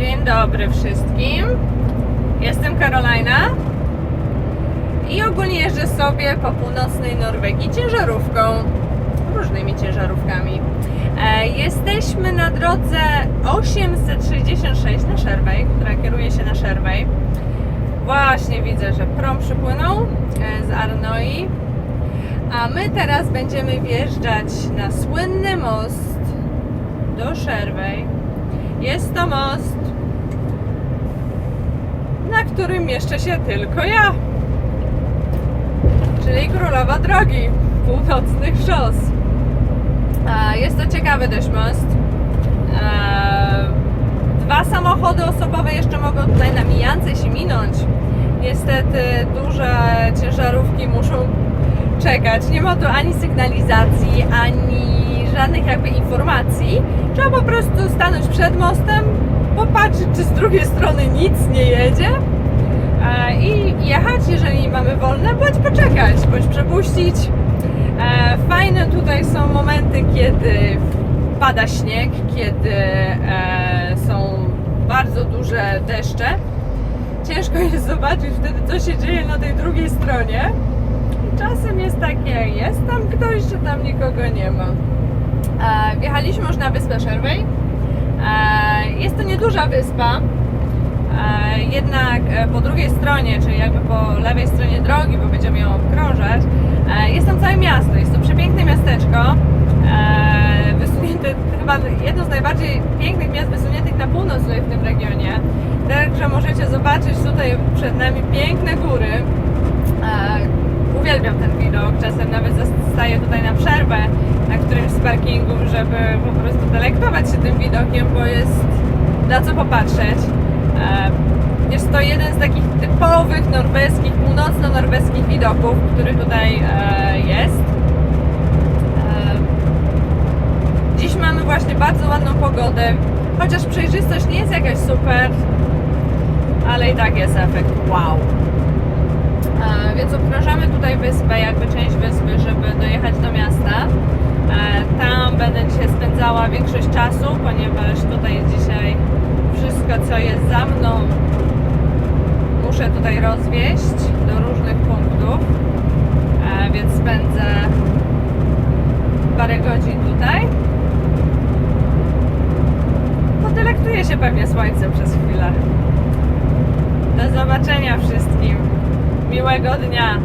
Dzień dobry wszystkim. Jestem Karolina i ogólnie jeżdżę sobie po północnej Norwegii ciężarówką, różnymi ciężarówkami. E, jesteśmy na drodze 866 na Szerwej, która kieruje się na Szerwej. Właśnie widzę, że prom przypłynął e, z Arnoi, a my teraz będziemy wjeżdżać na słynny most do Szerwej. Jest to most, na którym mieszczę się tylko ja. Czyli królowa drogi północnych szos. Jest to ciekawy dość most. Dwa samochody osobowe jeszcze mogą tutaj na mijance się minąć. Niestety duże ciężarówki muszą czekać. Nie ma tu ani sygnalizacji, ani żadnych jakby informacji. Trzeba po prostu stanąć przed mostem, popatrzeć, czy z drugiej strony nic nie jedzie e, i jechać, jeżeli mamy wolne, bądź poczekać, bądź przepuścić. E, Fajne tutaj są momenty, kiedy pada śnieg, kiedy e, są bardzo duże deszcze. Ciężko jest zobaczyć wtedy, co się dzieje na tej drugiej stronie. Czasem jest takie, jest tam ktoś, czy tam nikogo nie ma. Wjechaliśmy już na wyspę Szerwej. E, jest to nieduża wyspa, e, jednak e, po drugiej stronie, czyli jakby po lewej stronie drogi, bo będziemy ją obkrążać, jest tam całe miasto. Jest to przepiękne miasteczko, wysunięte, chyba jedno z najbardziej pięknych miast wysuniętych na północ tutaj w tym regionie. Także możecie zobaczyć tutaj przed nami piękne góry. Uwielbiam ten widok, czasem nawet zostaję tutaj na przerwę na parkingów, żeby po prostu delektować się tym widokiem, bo jest na co popatrzeć. Jest to jeden z takich typowych norweskich, północno-norweskich widoków, który tutaj e, jest. Dziś mamy właśnie bardzo ładną pogodę, chociaż przejrzystość nie jest jakaś super, ale i tak jest efekt wow. E, Więc obkrążamy tutaj wyspę, jakby część wyspy, żeby dojechać do miasta. E, Tam będę dzisiaj spędzała większość czasu, ponieważ tutaj dzisiaj wszystko, co jest za mną, muszę tutaj rozwieść do różnych punktów. E, Więc spędzę parę godzin tutaj. Podelektuję się pewnie słońcem przez chwilę. Do zobaczenia wszystkim. Miłego dnia.